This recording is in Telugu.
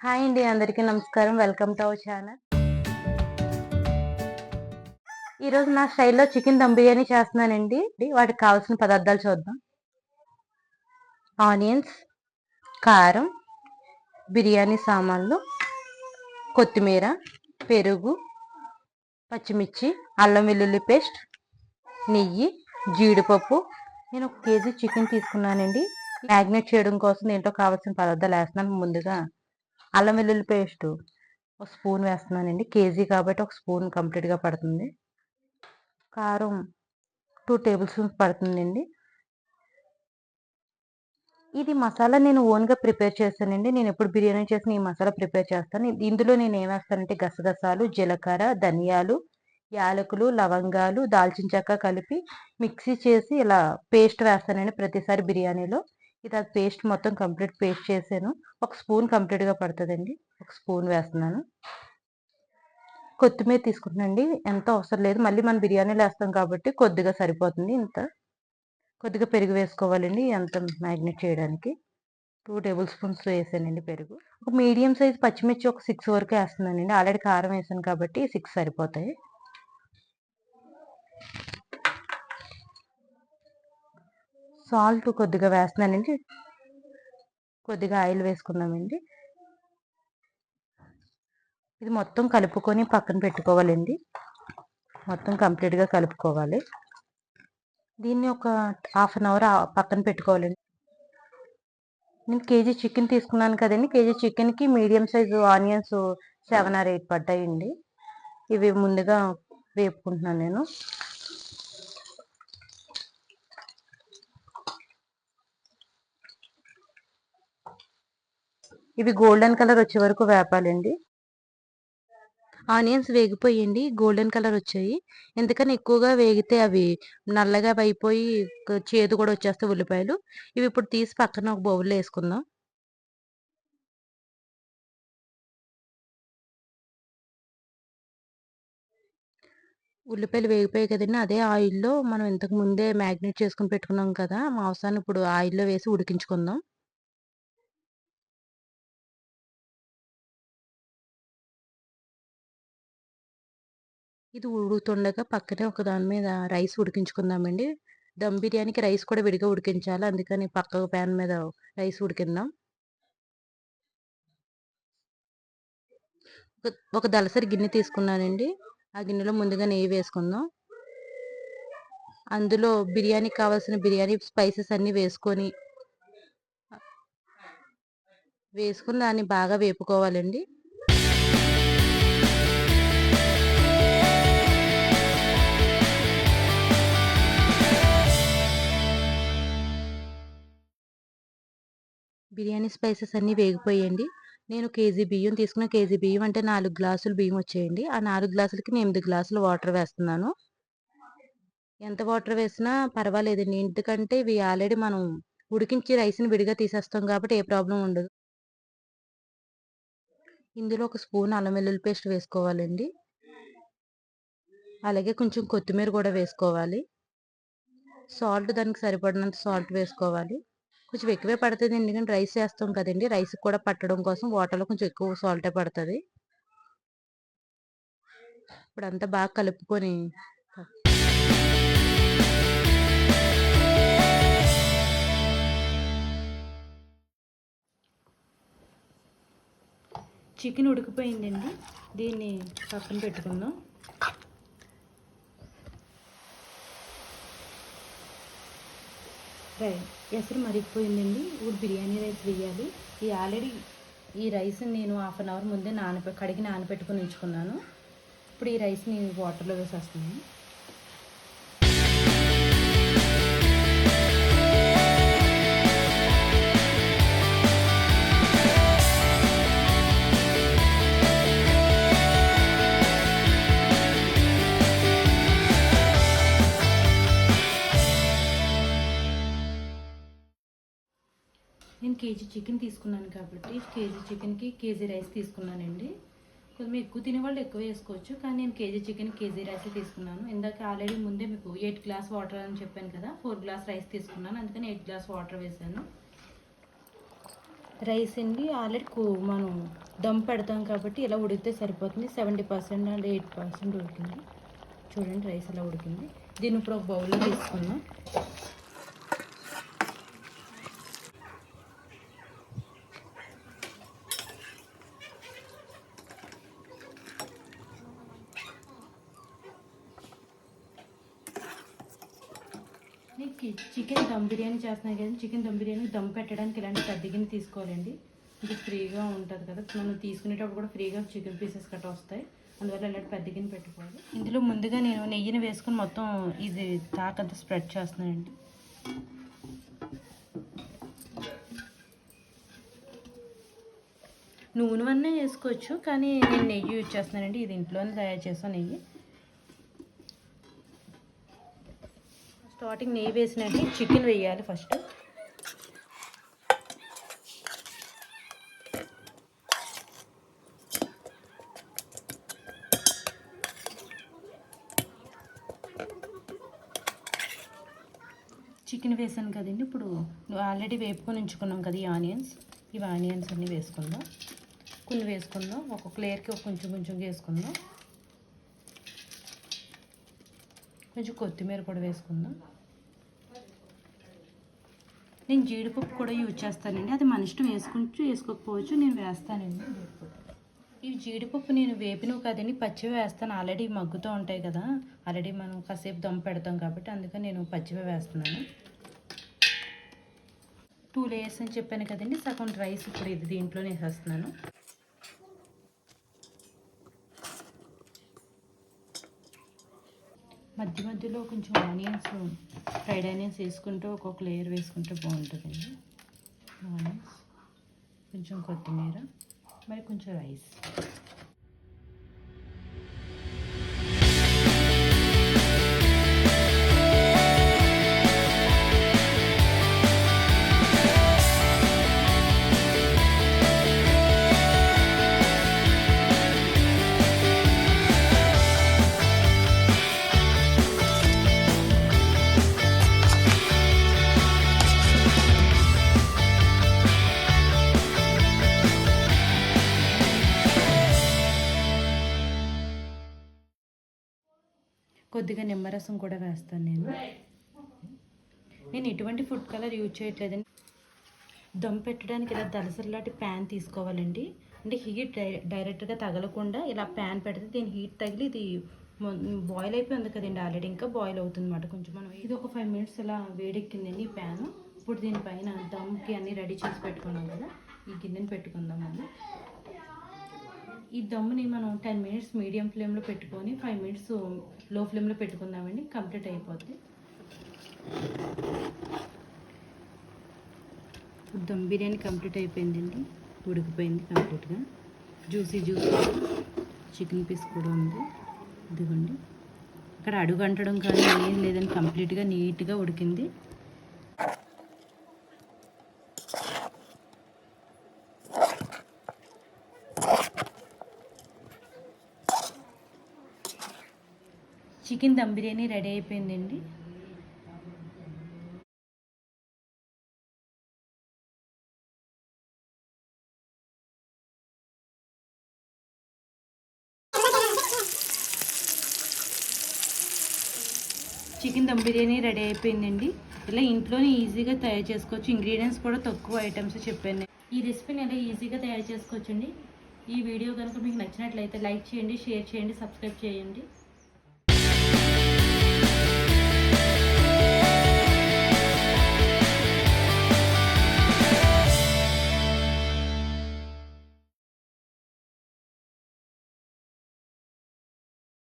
హాయ్ అండి అందరికీ నమస్కారం. Welcome to our channel. ఈరోజు నా స్టైల్లో చికెన్ దమ్ బిర్యానీ చేస్తున్నానండి. వాటికి కావాల్సిన పదార్థాలు చూద్దాం. ఆనియన్స్ కారం బిర్యానీ సామాన్లు కొత్తిమీర పెరుగు పచ్చిమిర్చి అల్లం వెల్లుల్లి పేస్ట్ నెయ్యి జీడిపప్పు. నేను ఒక కేజీ చికెన్ తీసుకున్నానండి. మ్యాగ్నేట్ చేయడం కోసం దీంట్లో కావాల్సిన పదార్థాలు వేస్తున్నాను ముందుగా. అల్లం వెల్లుల్లి పేస్ట్ ఒక స్పూన్ వేస్తున్నానండి. కేజీ కాబట్టి ఒక స్పూన్ కంప్లీట్గా పడుతుంది. కారం టూ టేబుల్ స్పూన్స్ పడుతుందండి. ఇది మసాలా నేను ఓన్గా ప్రిపేర్ చేస్తానండి. నేను ఎప్పుడు బిర్యానీ చేసిన ఈ మసాలా ప్రిపేర్ చేస్తాను. ఇందులో నేను ఏం వేస్తానంటే గసగసాలు జీలకర్ర ధనియాలు యాలకులు లవంగాలు దాల్చిన చెక్క కలిపి మిక్సీ చేసి ఇలా పేస్ట్ వేస్తానండి ప్రతిసారి బిర్యానీలో. ఇది అది పేస్ట్ మొత్తం కంప్లీట్ పేస్ట్ చేశాను. ఒక స్పూన్ కంప్లీట్గా పడుతుందండి. ఒక స్పూన్ వేస్తున్నాను. కొత్తిమీర తీసుకుంటున్నాండి ఎంత అవసరం లేదు. మళ్ళీ మనం బిర్యానీలో వేస్తాం కాబట్టి కొద్దిగా సరిపోతుంది ఇంత. కొద్దిగా పెరుగు వేసుకోవాలండి. ఎంత మ్యాగ్నెట్ చేయడానికి? టూ టేబుల్ స్పూన్స్ వేసానండి పెరుగు. ఒక మీడియం సైజ్ పచ్చిమిర్చి ఒక సిక్స్ వరకు వేస్తున్నానండి. ఆల్రెడీ కారం వేసాను కాబట్టి సిక్స్ సరిపోతాయి. సాల్ట్ కొద్దిగా వేస్తున్నానండి. కొద్దిగా ఆయిల్ వేసుకుందామండి ఇది మొత్తం కలుపుకొని పక్కన పెట్టుకోవాలండి. మొత్తం కంప్లీట్గా కలుపుకోవాలి. దీన్ని ఒక హాఫ్ అన్ అవర్ పక్కన పెట్టుకోవాలండి. నేను కేజీ చికెన్ తీసుకున్నాను కదండి. కేజీ చికెన్కి medium size onions seven or eight పడ్డాయండి. ఇవి ముందుగా వేపుకుంటున్నాను నేను. ఇవి గోల్డెన్ కలర్ వచ్చే వరకు వేపాలండి. ఆనియన్స్ వేగిపోయండి గోల్డెన్ కలర్ వచ్చాయి. ఎందుకని ఎక్కువగా వేగితే అవి నల్లగా అయిపోయి చేదు కూడా వచ్చేస్తాయి ఉల్లిపాయలు. ఇవి ఇప్పుడు తీసి పక్కన ఒక బౌల్లో వేసుకుందాం. ఉల్లిపాయలు వేగిపోయాయి కదండి అదే ఆయిల్లో మనం ఇంతకు ముందే మ్యాగ్నేట్ చేసుకుని పెట్టుకున్నాం కదా మాంసాన్ని ఇప్పుడు ఆయిల్లో వేసి ఉడికించుకుందాం. ఇది ఉడుకుతుండగా పక్కనే ఒక దాని మీద రైస్ ఉడికించుకుందామండి. దమ్ బిర్యానీకి రైస్ కూడా విడిగా ఉడికించాలి. అందుకని పక్క ప్యాన్ మీద రైస్ ఉడికిందాం. ఒక దలసరి గిన్నె తీసుకున్నానండి. ఆ గిన్నెలో ముందుగా నెయ్యి వేసుకుందాం. అందులో బిర్యానీకి కావాల్సిన బిర్యానీ స్పైసెస్ అన్నీ వేసుకొని వేసుకుని దాన్ని బాగా వేపుకోవాలండి. బిర్యానీ స్పైసెస్ అన్నీ వేగిపోయండి నేను కేజీ బియ్యం తీసుకున్న కేజీ బియ్యం అంటే నాలుగు గ్లాసులు బియ్యం వచ్చేయండి. ఆ నాలుగు గ్లాసులకి నేను ఎనిమిది గ్లాసులు వాటర్ వేస్తున్నాను. ఎంత వాటర్ వేసినా పర్వాలేదండి. ఎందుకంటే ఇవి ఆల్రెడీ మనం ఉడికించి రైస్ని విడిగా తీసేస్తాం కాబట్టి ఏ ప్రాబ్లం ఉండదు. ఇందులో ఒక స్పూన్ అల్లం వెల్లుల్లి పేస్ట్ వేసుకోవాలండి. అలాగే కొంచెం కొత్తిమీర కూడా వేసుకోవాలి. సాల్ట్ దానికి సరిపడినంత సాల్ట్ వేసుకోవాలి. కొంచెం ఎక్కువే పడుతుంది. ఎందుకంటే రైస్ వేస్తాం కదండి. రైస్ కూడా పట్టడం కోసం వాటర్లో కొంచెం ఎక్కువ సాల్టే పడుతుంది. ఇప్పుడు అంతా బాగా కలుపుకొని చికెన్ ఉడికిపోయిందండి. దీన్ని పక్కన పెట్టుకుందాం. రైట్. ఎసరు మరిగిపోయిందండి. ఇప్పుడు బిర్యానీ రైస్ వేయాలి. ఈ ఆల్రెడీ ఈ రైస్ నేను హాఫ్ అన్ అవర్ ముందే నానబె కడిగి నానబెట్టుకుని ఉంచుకున్నాను. ఇప్పుడు ఈ రైస్ని వాటర్లో వేసేస్తున్నాను. నేను కేజీ చికెన్ తీసుకున్నాను కాబట్టి కేజీ చికెన్కి కేజీ రైస్ తీసుకున్నానండి. కొంచెం ఎక్కువ తినేవాళ్ళు ఎక్కువ వేసుకోవచ్చు కానీ నేను కేజీ చికెన్ కేజీ రైస్ తీసుకున్నాను. ఇందాక ఆల్రెడీ ముందే మీకు ఎయిట్ గ్లాస్ వాటర్ అని చెప్పాను కదా ఫోర్ గ్లాస్ రైస్ తీసుకున్నాను. అందుకని ఎయిట్ గ్లాస్ వాటర్ వేసాను. రైస్ అండి ఆల్రెడీ కూ మనం దమ్ పెడతాం కాబట్టి ఇలా ఉడికితే సరిపోతుంది. Seventy percent and eight percent ఉడికింది. చూడండి రైస్ ఇలా ఉడికింది. దీన్ని ఇప్పుడు ఒక బౌల్లో తీసుకున్నాం చికెన్ దమ్ బిర్యానీ చేస్తున్నాను కదా చికెన్ దమ్ బిర్యానీ దమ్ పెట్టడానికి ఇలాంటి పెద్ద గిన్నె తీసుకోవాలండి. ఇది ఫ్రీగా ఉంటుంది కదా. మనం తీసుకునేటప్పుడు కూడా ఫ్రీగా చికెన్ పీసెస్ కట్ట వస్తాయి. అందువల్ల ఇలాంటి పెద్ద గిన్నె పెట్టుకోవాలి. ఇందులో ముందుగా నేను నెయ్యిని వేసుకుని మొత్తం ఇది తాకంత స్ప్రెడ్ చేస్తున్నానండి. నూనె వన్నే వేసుకోవచ్చు. కానీ నేను నెయ్యి యూజ్ చేస్తున్నానండి. ఇది ఇంట్లోనే తయారు చేస్తాను నెయ్యి. స్టార్టింగ్ నెయ్యి వేసినట్టు చికెన్ వేయాలి ఫస్ట్. చికెన్ వేసాను కదండి ఇప్పుడు ఆల్రెడీ వేపుకొని ఉంచుకున్నాం కదా ఈ ఆనియన్స్. ఇవి ఆనియన్స్ అన్నీ వేసుకుందాం. కొన్ని వేసుకుందాం ఒక్కొక్క లేయర్కి ఒక కొంచెం కొంచెం వేసుకుందాం. కొంచెం కొత్తిమీర కూడా వేసుకుందాం. నేను జీడిపప్పు కూడా యూజ్ చేస్తానండి. అది మన ఇష్టం వేసుకుంటూ వేసుకోకపోవచ్చు నేను వేస్తానండి ఈ జీడిపప్పు నేను వేపినవి కదండి పచ్చివి వేస్తాను. ఆల్రెడీ మగ్గుతూ ఉంటాయి కదా. ఆల్రెడీ మనం కాసేపు దమ్ పెడతాం కాబట్టి అందుకని నేను పచ్చివే వేస్తున్నాను. టూ లేయర్స్ అని చెప్పాను కదండి సగం రైస్ ఇప్పుడు ఇది దీంట్లోనే వేసేస్తున్నాను మధ్య మధ్యలో కొంచెం ఆనియన్స్ ఫ్రైడ్ ఆనియన్స్ వేసుకుంటూ ఒక్కొక్క లేయర్ వేసుకుంటే బాగుంటుందండి. ఆనియన్స్ కొంచెం కొత్తిమీర మరి కొంచెం రైస్ కొద్దిగా నిమ్మరసం కూడా వేస్తాను నేను. నేను ఎటువంటి ఫుడ్ కలర్ యూజ్ చేయట్లేదండి. దమ్ పెట్టడానికి ఇలా దలసరిలాంటి ప్యాన్ తీసుకోవాలండి. అంటే హీట్ డై డైరెక్ట్గా తగలకుండా ఇలా ప్యాన్ పెడితే దీని హీట్ తగిలి ఇది బాయిల్ అయిపోయింది కదండి ఆల్రెడీ ఇంకా బాయిల్ అవుతుంది అనమాట కొంచెం మనం. ఇది ఒక ఫైవ్ మినిట్స్ ఇలా వేడెక్కిందండి ఈ ప్యాన్ ఇప్పుడు దీనిపైన దమ్కి అన్నీ రెడీ చేసి పెట్టుకున్నాం కదా. ఈ గిన్నెని పెట్టుకుందాం మనం ఈ దమ్ముని మనం టెన్ మినిట్స్ మీడియం ఫ్లేమ్లో పెట్టుకొని ఫైవ్ మినిట్స్లో ఫ్లేమ్లో పెట్టుకుందామండి కంప్లీట్ అయిపోద్ది. దమ్ బిర్యానీ కంప్లీట్ అయిపోయిందండి ఉడికిపోయింది కంప్లీట్గా. జ్యూసీ జ్యూసీ చికెన్ పీస్ కూడా ఉంది ఇదిగోండి. ఇక్కడ అడుగు అంటడం కానీ ఏం లేదని కంప్లీట్గా నీట్గా ఉడికింది. చికెన్ దమ్ బిర్యానీ రెడీ అయిపోయిందండి. చికెన్ దమ్ బిర్యానీ రెడీ అయిపోయిందండి. ఇలా ఇంట్లోనే ఈజీగా తయారు చేసుకోవచ్చు. ఇంగ్రీడియంట్స్ కూడా తక్కువ ఐటమ్స్ చెప్పాను. ఈ రెసిపీని ఎలా ఈజీగా తయారు చేసుకోవచ్చండి? ఈ వీడియో కనుక మీకు నచ్చినట్లయితే లైక్ చేయండి షేర్ చేయండి సబ్స్క్రైబ్ చేయండి.